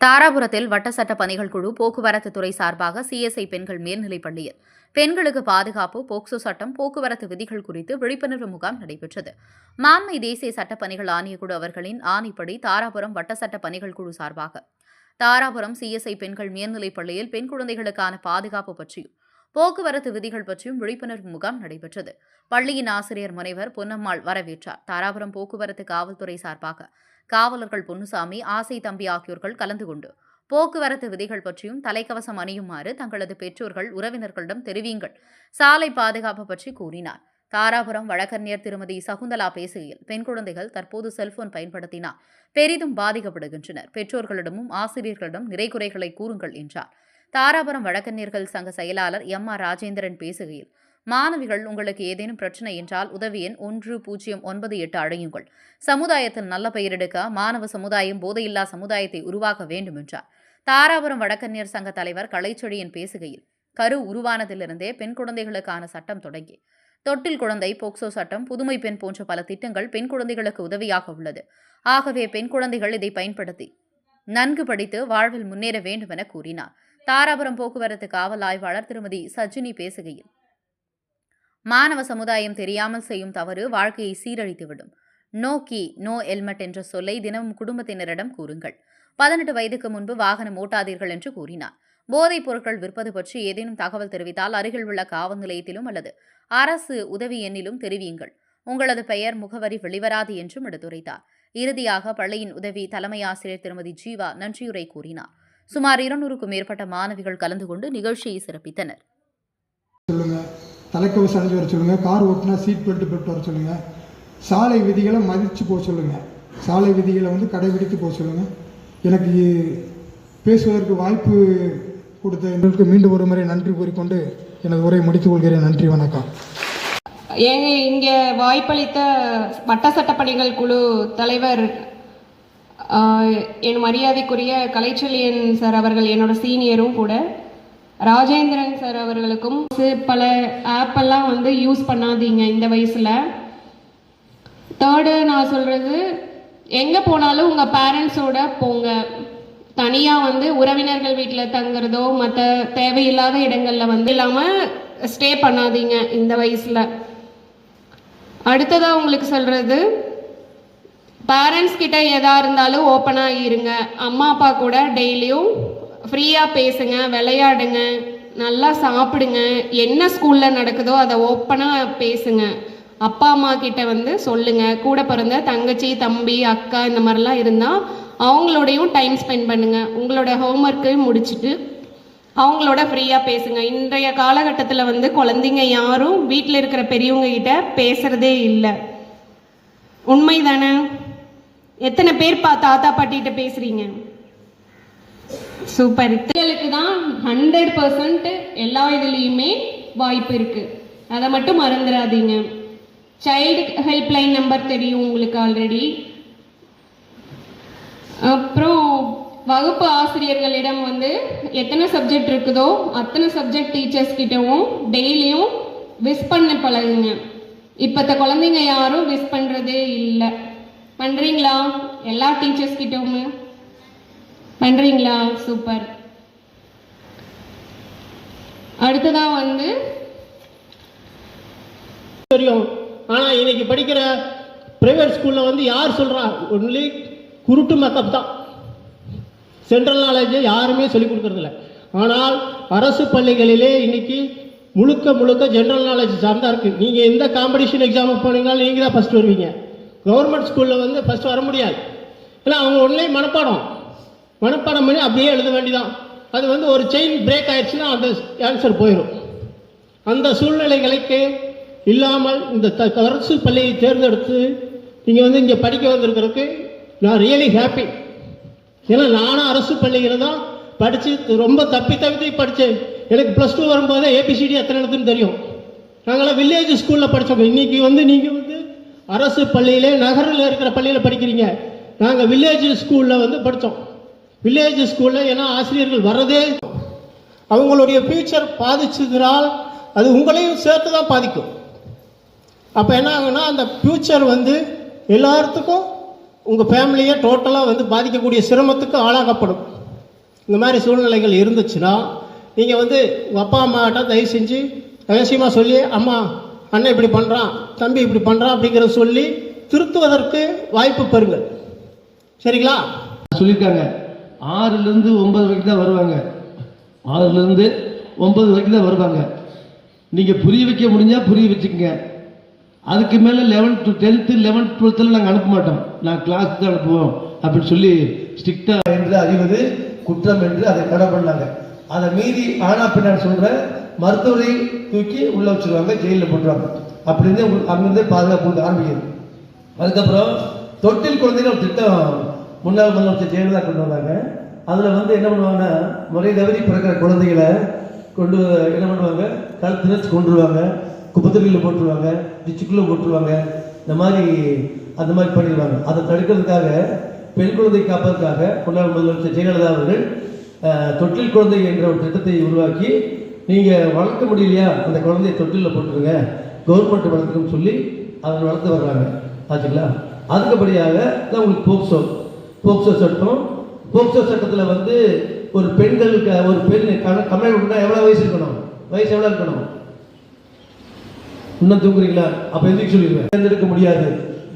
தாராபுரத்தில் வட்ட சட்ட பணிகள் குழு போக்குவரத்து துறை சார்பாக சிஎஸ்ஐ பெண்கள் மேல்நிலைப் பள்ளியில் பெண்களுக்கு பாதுகாப்பு போக்சோ சட்டம் போக்குவரத்து விதிகள் குறித்து விழிப்புணர்வு முகாம் நடைபெற்றது. மாண்மை தேசிய சட்டப் பணிகள் ஆணையக்குழு அவர்களின் ஆணைப்படி தாராபுரம் வட்ட சட்ட பணிகள் குழு சார்பாக தாராபுரம் சிஎஸ்ஐ பெண்கள் மேல்நிலைப் பள்ளியில் பெண் குழந்தைகளுக்கான பாதுகாப்பு பற்றியும் போக்குவரத்து விதிகள் பற்றியும் விழிப்புணர்வு முகாம் நடைபெற்றது. பள்ளியின் ஆசிரியர் முனைவர் பொன்னம்மாள் வரவேற்றார். தாராபுரம் போக்குவரத்து காவல்துறை சார்பாக காவலர்கள் பொன்னுசாமி ஆசை தம்பி ஆகியோர்கள் கலந்து கொண்டு போக்குவரத்து விதிகள் பற்றியும் தலைக்கவசம் அணியுமாறு தங்களது பெற்றோர்கள் உறவினர்களிடம் தெரிவியுங்கள். சாலை பாதுகாப்பு பற்றி கூறினார். தாராபுரம் வழக்கறிஞர் திருமதி சகுந்தலா பேசுகையில் பெண் குழந்தைகள் தற்போது செல்போன் பயன்படுத்தினால் பெரிதும் பாதிக்கப்படுகின்றனர். பெற்றோர்களிடமும் ஆசிரியர்களிடம் நிறைகுறைகளை கூறுங்கள் என்றார். தாராபுரம் வழக்கறிஞர்கள் சங்க செயலாளர் எம் ஆர் ராஜேந்திரன் பேசுகையில் மாணவிகள் உங்களுக்கு ஏதேனும் பிரச்சனை என்றால் உதவி எண் ஒன்று பூஜ்ஜியம் ஒன்பது எட்டு அழையுங்கள் சமுதாயத்தில் நல்ல பெயர் எடுக்க மாணவ சமுதாயம் போதையில்லா சமுதாயத்தை உருவாக்க வேண்டும் என்றார். தாராபுரம் வடக்கன்னியர் சங்க தலைவர் கலைச்செழியன் பேசுகையில் கரு உருவானதிலிருந்தே பெண் குழந்தைகளுக்கான சட்டம் தொடங்கி தொட்டில் குழந்தை போக்சோ சட்டம் புதுமை பெண் போன்ற பல திட்டங்கள் பெண் குழந்தைகளுக்கு உதவியாக உள்ளது. ஆகவே பெண் குழந்தைகள் இதை பயன்படுத்தி நன்கு படித்து வாழ்வில் முன்னேற வேண்டும் என கூறினார். தாராபுரம் போக்குவரத்து காவல் ஆய்வாளர் திருமதி சஜினி பேசுகையில் மாணவ சமுதாயம் தெரியாமல் செய்யும் தவறு வாழ்க்கையை சீரழித்துவிடும். நோ கீ நோ ஹெல்மெட் என்ற சொல்லை தினமும் குடும்பத்தினரிடம் கூறுங்கள். பதினெட்டு வயதுக்கு முன்பு வாகனம் ஓட்டாதீர்கள் என்று கூறினார். போதைப் பொருட்கள் விற்பது பற்றி ஏதேனும் தகவல் தெரிவித்தால் அருகில் உள்ள காவல் நிலையத்திலும் அல்லது அரசு உதவி எண்ணிலும் தெரிவியுங்கள். உங்களது பெயர் முகவரி வெளிவராது என்றும் எடுத்துரைத்தார். இறுதியாக பள்ளியின் உதவி தலைமை ஆசிரியர் திருமதி ஜீவா நன்றியுரை கூறினார். சுமார் இருநூறுக்கும் மேற்பட்ட மாணவிகள் கலந்து கொண்டு நிகழ்ச்சியை சிறப்பித்தனர். தலைக்கவசம் அணிஞ்சு வர சொல்லுங்கள் கார் ஓட்டினா சீட் பெல்ட் போட்டு வர சொல்லுங்கள் சாலை விதிகளை மதித்து போக சொல்லுங்கள் சாலை விதிகளை வந்து கடைபிடித்து போக சொல்லுங்கள் எனக்கு பேசுவதற்கு வாய்ப்பு கொடுத்த எங்களுக்கு மீண்டும் ஒரு முறை நன்றி கூறிக்கொண்டு எனது உரை முடித்துக் கொள்கிறேன். நன்றி வணக்கம். ஏங்க இங்கே வாய்ப்பளித்த வட்ட சட்டப்பணிகள் குழு தலைவர் என் மரியாதைக்குரிய கலைச்செல்லியன் சார் அவர்கள் என்னோட சீனியரும் கூட ராஜேந்திரன் சார் அவர்களுக்கும் பல ஆப்பெல்லாம் வந்து யூஸ் பண்ணாதீங்க இந்த வயசில். தேர்டு நான் சொல்கிறது எங்கே போனாலும் உங்கள் பேரண்ட்ஸோட போங்க. தனியாக வந்து உறவினர்கள் வீட்டில் தங்குறதோ மற்ற தேவையில்லாத இடங்களில் வந்து இல்லாமல் ஸ்டே பண்ணாதீங்க இந்த வயசில். அடுத்ததாக உங்களுக்கு சொல்கிறது பேரண்ட்ஸ் கிட்ட எதா இருந்தாலும் ஓப்பனாக இருங்க. அம்மா அப்பா கூட டெய்லியும் ஃப்ரீயாக பேசுங்க விளையாடுங்க நல்லா சாப்பிடுங்க என்ன ஸ்கூலில் நடக்குதோ அதை ஓப்பனாக பேசுங்க. அப்பா அம்மா கிட்ட வந்து சொல்லுங்க. கூட பிறந்த தங்கச்சி தம்பி அக்கா இந்த மாதிரிலாம் இருந்தால் அவங்களோடையும் டைம் ஸ்பெண்ட் பண்ணுங்க. உங்களோட ஹோம்ஒர்க்கு முடிச்சுட்டு அவங்களோட ஃப்ரீயாக பேசுங்க. இன்றைய காலகட்டத்தில் வந்து குழந்தைங்க யாரும் வீட்டில் இருக்கிற பெரியவங்க கிட்ட பேசுறதே இல்லை. உண்மை தானே எத்தனை பேர் பா தாத்தா பாட்டிகிட்ட பேசுறீங்க? சூப்பர் இதுகளுக்கு தான் ஹண்ட்ரட் பர்சன்ட் எல்லா இதுலேயுமே வாய்ப்பு இருக்கு. அதை மட்டும் மறந்துடாதீங்க. சைல்டு ஹெல்ப்லைன் நம்பர் தெரியும் உங்களுக்கு ஆல்ரெடி அப்புறம் வகுப்பு ஆசிரியர்களிடம் வந்து எத்தனை சப்ஜெக்ட் இருக்குதோ அத்தனை சப்ஜெக்ட் டீச்சர்ஸ் கிட்டவும் டெய்லியும் விஸ் பண்ண பழகுங்க. இப்பத்த குழந்தைங்க யாரும் விஸ் பண்ணுறதே இல்லை. பண்ணுறீங்களா எல்லா டீச்சர்ஸ் கிட்டவுமே? பண்ணுறீங்களா சூப்பர். அடுத்ததாக வந்து தெரியும். ஆனால் இன்னைக்கு படிக்கிற ப்ரைவேட் ஸ்கூலில் வந்து யார் சொல்கிறா ஒன்லி குருட்டு மேக்கப் தான். சென்ட்ரல் நாலேஜை யாருமே சொல்லிக் கொடுக்கறதில்ல ஆனால் அரசு பள்ளிகளிலே இன்னைக்கு முழுக்க முழுக்க ஜென்ரல் நாலேஜ் சார்ந்தா இருக்குது நீங்கள் எந்த காம்படிஷன் எக்ஸாமுக்கு போனீங்கனாலும் நீங்கள் தான் ஃபஸ்ட் வருவீங்க. கவர்மெண்ட் ஸ்கூலில் வந்து ஃபஸ்ட் வர முடியாது. ஏன்னா அவங்க ஒன்லே மனப்பாடம். மனப்பாடம் பண்ணி அப்படியே எழுத வேண்டியதான் அது வந்து ஒரு செயின் பிரேக் ஆயிடுச்சுன்னா அந்த ஆன்சர் போயிடும் அந்த சூழ்நிலைகளுக்கு இல்லாமல் இந்த த அரசு பள்ளியை தேர்ந்தெடுத்து நீங்கள் வந்து இங்கே படிக்க வந்திருக்கிறதுக்கு நான் ரியலி ஹாப்பி ஏன்னா நானும் அரசு பள்ளியில் தான் படித்து ரொம்ப தப்பி தப்பி படித்தேன் எனக்கு ப்ளஸ் டூ வரும்போதே ஏபிசிடி எத்தனை எழுத்துன்னு தெரியும். நாங்களாம் வில்லேஜ் ஸ்கூலில் படித்தோம் இன்றைக்கி வந்து நீங்கள் வந்து அரசு பள்ளியிலே நகரில் இருக்கிற பள்ளியில் படிக்கிறீங்க. நாங்கள் வில்லேஜ் ஸ்கூலில் வந்து படித்தோம் வில்லேஜ் ஸ்கூலில் ஏன்னா ஆசிரியர்கள் வர்றதே அவங்களுடைய ஃபியூச்சர் பாதிச்சதுனால் அது உங்களையும் சேர்த்து தான் பாதிக்கும். அப்போ என்ன ஆகும்னா அந்த ஃப்யூச்சர் வந்து எல்லாத்துக்கும் உங்கள் ஃபேமிலியை டோட்டலாக வந்து பாதிக்கக்கூடிய சிரமத்துக்கு ஆளாகப்படும் இந்த மாதிரி சூழ்நிலைகள் இருந்துச்சுன்னா நீங்கள் வந்து உங்கள் அப்பா அம்மாட்ட தயவு செஞ்சு ரகசியமாக சொல்லி அம்மா அண்ணன் இப்படி பண்ணுறான் தம்பி இப்படி பண்ணுறான் அப்படிங்கிறத சொல்லி திருத்துவதற்கு வாய்ப்பு பெறுங்கள். சரிங்களா? சொல்லியிருக்காங்க. ஆறுலேருந்து ஒன்பது வரைக்கும் தான் வருவாங்க. ஆறுலேருந்து ஒன்பது வரைக்கும் தான் வருவாங்க. நீங்கள் புரிய வைக்க முடிஞ்சால் புரிய வச்சுக்கோங்க. அதுக்கு மேலே லெவன்த் டு டென்த்து லெவன்த் டுவெல்த்தில் நாங்கள் அனுப்ப மாட்டோம். நான் கிளாஸ் தான் அனுப்புவோம் அப்படின்னு சொல்லி ஸ்ட்ரிக்டாக என்று அறிவது குற்றம் என்று அதை தடை பண்ணாங்க. அதை மீறி ஆனா பின்னாடி சொல்கிற மருத்துவரை தூக்கி உள்ளே வச்சுருவாங்க ஜெயிலில் போட்டுருவாங்க. இருந்தே அங்கிருந்தே பாதுகாப்பு கொடுக்க ஆரம்பிக்குது. அதுக்கப்புறம் தொட்டில் குழந்தைகள் திட்டம் முன்னாள் முதலமைச்சர் ஜெயலலிதா கொண்டு வந்தாங்க. அதில் வந்து என்ன பண்ணுவாங்கன்னா முறை தவறி பிறக்கிற குழந்தைகளை கொண்டு என்ன பண்ணுவாங்க கழுத்து நினைச்சு கொண்டுருவாங்க குப்பத்தொட்டியில் போட்டுருவாங்க டிச்சுக்குள்ளே போட்டுருவாங்க இந்த மாதிரி அந்த மாதிரி பண்ணிடுவாங்க. அதை தடுக்கிறதுக்காக பெண் குழந்தை காப்பதற்காக முன்னாள் முதலமைச்சர் ஜெயலலிதா அவர்கள் தொட்டில் குழந்தை என்ற ஒரு திட்டத்தை உருவாக்கி நீங்கள் வளர்க்க முடியலையா அந்த குழந்தைய தொட்டிலில் போட்டுருங்க கவர்மெண்ட் வளர்த்துக்குன்னு சொல்லி அதை வளர்த்து வர்றாங்க. ஆச்சுங்களா அதுக்கபடியாக தான் உங்களுக்கு போக்சோ போக்சோ சட்டம். போக்சோ சட்டத்தில் வந்து ஒரு பெண்களுக்கு ஒரு பெண் கம்ப்ளைண்ட் கொடுத்தா எவ்வளோ வயசு இருக்கணும்? வயசு எவ்வளோ இருக்கணும்? இன்னும் தூங்குறீங்களா? அப்போ எதுக்கு சொல்லிடுவேன். தேர்ந்தெடுக்க முடியாது.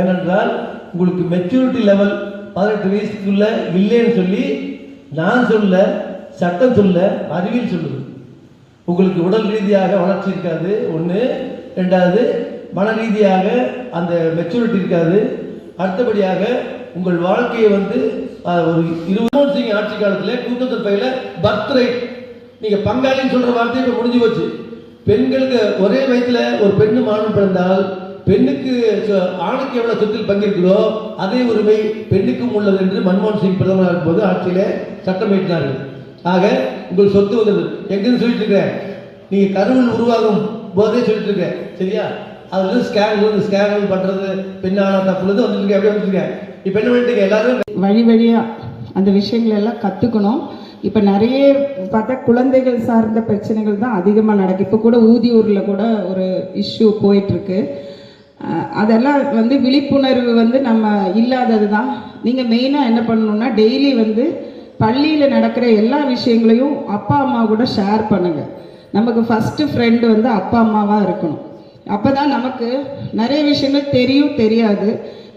ஏனென்றால் உங்களுக்கு மெச்சூரிட்டி லெவல் பதினெட்டு வயசுக்குள்ள இல்லைன்னு சொல்லி நான் சொல்ல சட்டம் சொல்ல அறிவியல் சொல்லுது. உங்களுக்கு உடல் ரீதியாக வளர்ச்சி இருக்காது. ஒன்று ரெண்டாவது மன ரீதியாக அந்த மெச்சூரிட்டி இருக்காது. அடுத்தபடியாக உங்கள் வாழ்க்கையை வந்து ஒரு இருபது சிங் ஆட்சி காலத்தில் டூ தௌசண்ட் பர்த் ரைட் நீங்கள் பங்காளின்னு சொல்கிற வார்த்தை இப்போ முடிஞ்சு போச்சு பெண்களுக்கு ஒரே வயதில் ஒரு பெண்ணு மானம் பிறந்தால் பெண்ணுக்கு சொ- ஆணுக்கு எவ்வளவு சொத்தில் பங்கிருக்கிறோ அதே உரிமை பெண்ணுக்கும் உள்ளது என்று மன்மோகன் சிங் பிரதமராக இருக்கும்போது ஆட்சியில் சட்டம் இயற்றினார்கள். ஆக உங்கள் சொத்து வந்தது எங்கன்னு சொல்லிட்டு இருக்கிறேன் நீங்க கருவில் உருவாகும் போதே சொல்லிட்டு இருக்கேன் சரியா? அதுல இருந்து ஸ்கேன் ஸ்கேன் பண்றது பெண்ணான தப்புலேருந்து வந்துட்டு அப்படியே வந்துருக்கேன் இப்போ என்ன பண்ணிட்டு எல்லாரும் வழி வழியாக அந்த விஷயங்கள் எல்லாம் கற்றுக்கணும் இப்போ நிறைய பார்த்தா குழந்தைகள் சார்ந்த பிரச்சனைகள் தான் அதிகமாக நடக்கும் இப்போ கூட ஊதியூரில் கூட ஒரு இஷ்யூ போயிட்டுருக்கு. அதெல்லாம் வந்து விழிப்புணர்வு வந்து நம்ம இல்லாதது தான். நீங்கள் மெயினாக என்ன பண்ணணும்னா டெய்லி வந்து பள்ளியில் நடக்கிற எல்லா விஷயங்களையும் அப்பா அம்மா கூட ஷேர் பண்ணுங்கள் நமக்கு ஃபஸ்ட்டு ஃப்ரெண்டு வந்து அப்பா அம்மாவாக இருக்கணும். அப்போ தான் நமக்கு நிறைய விஷயங்கள் தெரியும் தெரியாது.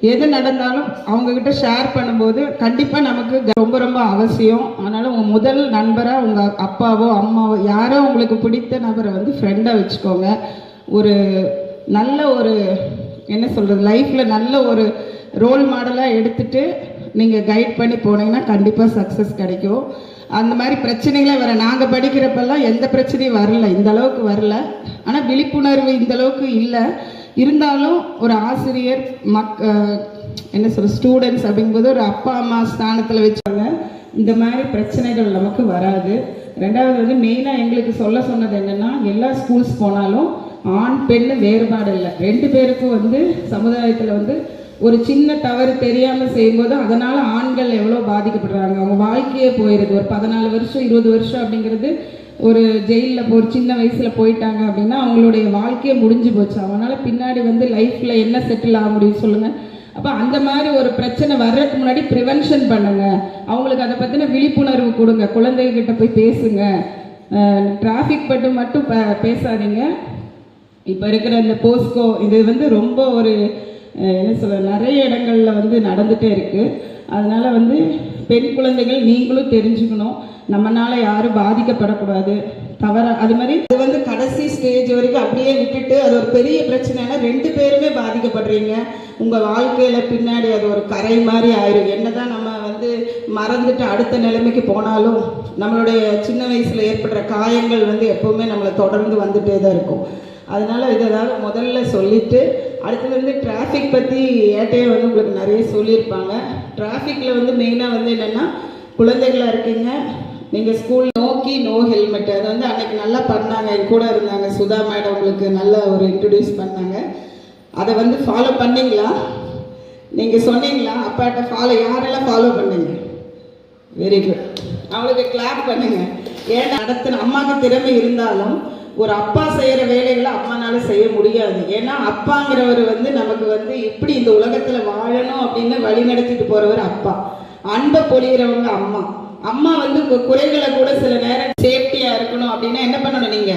எது நடந்தாலும் அவங்கக்கிட்ட ஷேர் பண்ணும்போது கண்டிப்பாக நமக்கு ரொம்ப ரொம்ப அவசியம். அதனால் உங்கள் முதல் நண்பராக உங்கள் அப்பாவோ அம்மாவோ யாரோ உங்களுக்கு பிடித்த நபரை வந்து ஃப்ரெண்டாக வச்சுக்கோங்க. ஒரு நல்ல ஒரு என்ன சொல்கிறது லைஃப்பில் நல்ல ஒரு ரோல் மாடலாக எடுத்துட்டு நீங்கள் கைட் பண்ணி போனீங்கன்னா கண்டிப்பாக சக்ஸஸ் கிடைக்கும். அந்த மாதிரி பிரச்சனைகளே வர நாங்கள் படிக்கிறப்பெல்லாம் எந்த பிரச்சனையும் வரல இந்த அளவுக்கு வரல. ஆனால் விழிப்புணர்வு இந்த அளவுக்கு இல்லை. இருந்தாலும் ஒரு ஆசிரியர் மக் என்ன சொல்ற ஸ்டூடெண்ட்ஸ் அப்படிங்கும்போது ஒரு அப்பா அம்மா ஸ்தானத்தில் வச்சாங்க. இந்த மாதிரி பிரச்சனைகள் நமக்கு வராது. ரெண்டாவது வந்து மெயினாக எங்களுக்கு சொல்ல சொன்னது என்னென்னா எல்லா ஸ்கூல்ஸ் போனாலும் ஆண் பெண் வேறுபாடு இல்லை. ரெண்டு பேருக்கும் வந்து சமுதாயத்தில் வந்து ஒரு சின்ன தவறு தெரியாமல் செய்யும்போது அதனால் ஆண்கள் எவ்வளோ பாதிக்கப்படுறாங்க. அவங்க வாழ்க்கையே போயிடுது ஒரு பதினாலு வருஷம் இருபது வருஷம் அப்படிங்கிறது ஒரு ஜெயிலில் ஒரு சின்ன வயசில் போயிட்டாங்க அப்படின்னா அவங்களுடைய வாழ்க்கையே முடிஞ்சு போச்சு. அவனால் பின்னாடி வந்து லைஃப்பில் என்ன செட்டில் ஆக முடியும் சொல்லுங்கள் அப்போ அந்த மாதிரி ஒரு பிரச்சனை வர்றதுக்கு முன்னாடி ப்ரிவென்ஷன் பண்ணுங்க. அவங்களுக்கு அதை பற்றின விழிப்புணர்வு கொடுங்க. குழந்தைகிட்ட போய் பேசுங்க. டிராஃபிக் பட்டு மட்டும் ப- பேசாதீங்க. இப்போ இருக்கிற இந்த போஸ்கோ இது வந்து ரொம்ப ஒரு என்ன சொல்ல நிறைய இடங்கள்ல வந்து நடந்துகிட்டே இருக்குது அதனால் வந்து பெண் குழந்தைகள் நீங்களும் தெரிஞ்சுக்கணும். நம்மனால யாரும் பாதிக்கப்படக்கூடாது. தவற அது மாதிரி அது வந்து கடைசி ஸ்டேஜ் வரைக்கும் அப்படியே விட்டுட்டு அது ஒரு பெரிய பிரச்சனைனா ரெண்டு பேருமே பாதிக்கப்படுறீங்க. உங்கள் வாழ்க்கையில் பின்னாடி அது ஒரு கரை மாதிரி ஆயிரும். என்னதான் நம்ம வந்து மறந்துட்டு அடுத்த நிலைமைக்கு போனாலும் நம்மளுடைய சின்ன வயசில் ஏற்படுற காயங்கள் வந்து எப்போவுமே நம்மளை தொடர்ந்து வந்துட்டே தான் இருக்கும். அதனால இதெல்லாம் முதல்ல சொல்லிட்டு அடுத்தது வந்து டிராஃபிக் பற்றி ஏட்டையே வந்து உங்களுக்கு நிறைய சொல்லியிருப்பாங்க. டிராஃபிக்கில் வந்து மெயினாக வந்து என்னென்னா குழந்தைகளாக இருக்கீங்க. நீங்கள் ஸ்கூல் நோக்கி நோ ஹெல்மெட் அது வந்து அன்னைக்கு நல்லா பண்ணாங்க. என் கூட இருந்தாங்க. சுதா மேடம் உங்களுக்கு நல்ல ஒரு இன்ட்ரடியூஸ் பண்ணாங்க. அதை வந்து ஃபாலோ பண்ணிங்களா? நீங்கள் சொன்னீங்களா? அப்பாட்ட ஃபாலோ யாரெல்லாம் ஃபாலோ பண்ணீங்க? வெரி குட் அவளுக்கு கிளாப் பண்ணுங்க. ஏன்னா நடத்தின அம்மாவுக்கு திறமை இருந்தாலும் ஒரு அப்பா செய்யற வேலைகளை அம்மானால செய்ய முடியாது. ஏன்னா அப்பாங்கிறவர் வந்து நமக்கு வந்து எப்படி இந்த உலகத்துல வாழணும் அப்படின்னு வழி நடத்திட்டு போறவர் அப்பா. அன்பை பொழிகிறவங்க அம்மா. அம்மா வந்து உங்க குறைகளை கூட சில நேரம் சேஃப்டியா இருக்கணும் அப்படின்னா என்ன பண்ணணும் நீங்க?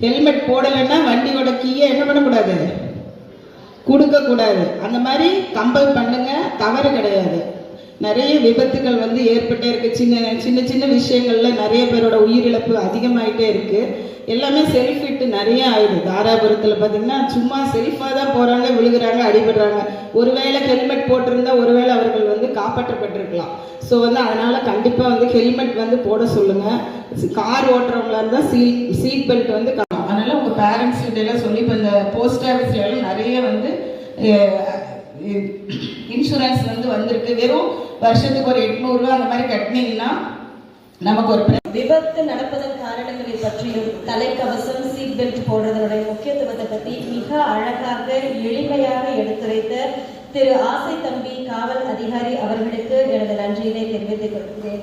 ஹெல்மெட் போடலைன்னா வண்டியோட கீயை என்ன பண்ணக்கூடாது? கொடுக்க கூடாது அந்த மாதிரி கம்பல் பண்ணுங்க. தவறு கிடையாது. நிறைய விபத்துகள் வந்து ஏற்பட்டே இருக்கு. சின்ன சின்ன சின்ன விஷயங்கள்ல நிறைய பேரோட உயிரிழப்பு அதிகமாயிட்டே இருக்கு. எல்லாமே செல்ஃப் இட்டு நிறைய ஆயிடுது. தாராபுரத்தில் பார்த்தீங்கன்னா சும்மா செல்ஃபாக தான் போகிறாங்க விழுகிறாங்க அடிபடுறாங்க. ஒருவேளை ஹெல்மெட் போட்டிருந்தா ஒருவேளை அவர்கள் வந்து காப்பாற்றப்பட்டிருக்கலாம். ஸோ வந்து அதனால் கண்டிப்பாக வந்து ஹெல்மெட் வந்து போட சொல்லுங்கள் கார் ஓட்டுறவங்களா இருந்தால் சீட் சீட் பெல்ட் வந்து அதனால் உங்கள் பேரண்ட்ஸ் கிட்ட எல்லாம் சொல்லி இப்போ இந்த போஸ்ட் ஆஃபீஸ்ல எல்லாம் நிறைய வந்து இன்சூரன்ஸ் வந்து வந்திருக்கு. வெறும் வருஷத்துக்கு ஒரு எட்நூறுரூவா அந்த மாதிரி கட்டினீங்கன்னா நமக்கு ஒரு விபத்து நடப்பதன் காரணங்களை பற்றியும் தலைக்கவசம் சீட் பெல்ட் போடுறதனுடைய முக்கியத்துவத்தை பற்றி மிக அழகாக எளிமையாக எடுத்துரைத்த திரு ஆசை தம்பி காவல் அதிகாரி அவர்களுக்கு எனது நன்றியினை தெரிவித்துக் கொள்கிறேன்.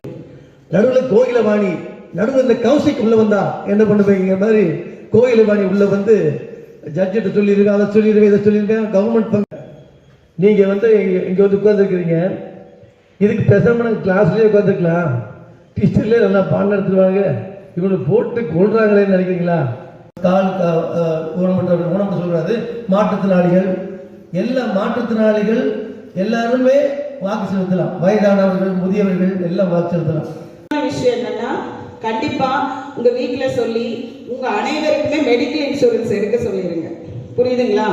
நடுவில் கோயிலவாணி நடுவில் இந்த கௌசிக் உள்ள வந்தா என்ன பண்ணுவீங்க மாதிரி கோயிலவாணி உள்ள வந்து ஜட்ஜிட்ட சொல்லியிருக்கேன் அதை சொல்லியிருக்கேன் இதை சொல்லியிருக்கேன் கவர்மெண்ட் நீங்கள் வந்து இங்கே வந்து உட்காந்துருக்கிறீங்க இதுக்கு பெசம்மனம் கிளாஸ்லேயே உட்காந்துருக்கலாம் டீச்சர்லேயே நல்லா பாடம் நடத்துவாங்க இவங்களை போட்டு கொள்றாங்களேன்னு நினைக்கிறீங்களா? கால் க- அஹ், சொல்கிறாரு மாற்றுத்திறனாளிகள் எல்லா மாற்றுத்திறனாளிகள் எல்லாருமே வாக்கு செலுத்தலாம். வயதானவர்கள் முதியவர்கள் எல்லாம் வாக்கு செலுத்தலாம். விஷயம் என்னன்னா கண்டிப்பா உங்க வீட்டில் சொல்லி உங்க அனைவருக்குமே மெடிக்கல் இன்சூரன்ஸ் எடுக்க சொல்லிருங்க. புரியுதுங்களா?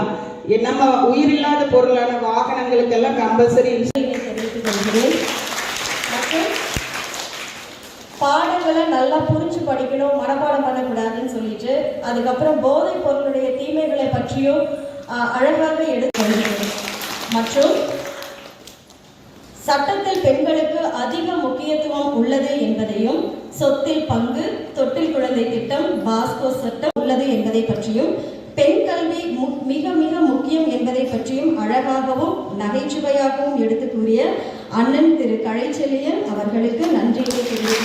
நம்ம உயிரில்லாத பொருளான வாகனங்களுக்கெல்லாம் கம்பல்சரி மற்றும் பாடங்களை நல்லா புரிஞ்சு படிக்கணும் மனப்பாடம் பண்ணக்கூடாதுன்னு சொல்லிட்டு அதுக்கப்புறம் போதைப் பொருளுடைய தீமைகளை பற்றியும் அழகாக எடுத்து மற்றும் சட்டத்தில் பெண்களுக்கு அதிக முக்கியத்துவம் உள்ளது என்பதையும் சொத்தில் பங்கு தொட்டில் குழந்தை திட்டம் பாஸ்கோ சட்டம் உள்ளது என்பதை பற்றியும் பெண் கல்வி மு- மிக மிக முக்கியம் என்பதை பற்றியும் அழகாகவும் நகைச்சுவையாகவும் எடுத்து கூறிய அண்ணன் திரு கழைச்செழியன் அவர்களுக்கு நன்றியை தெரிவித்துக்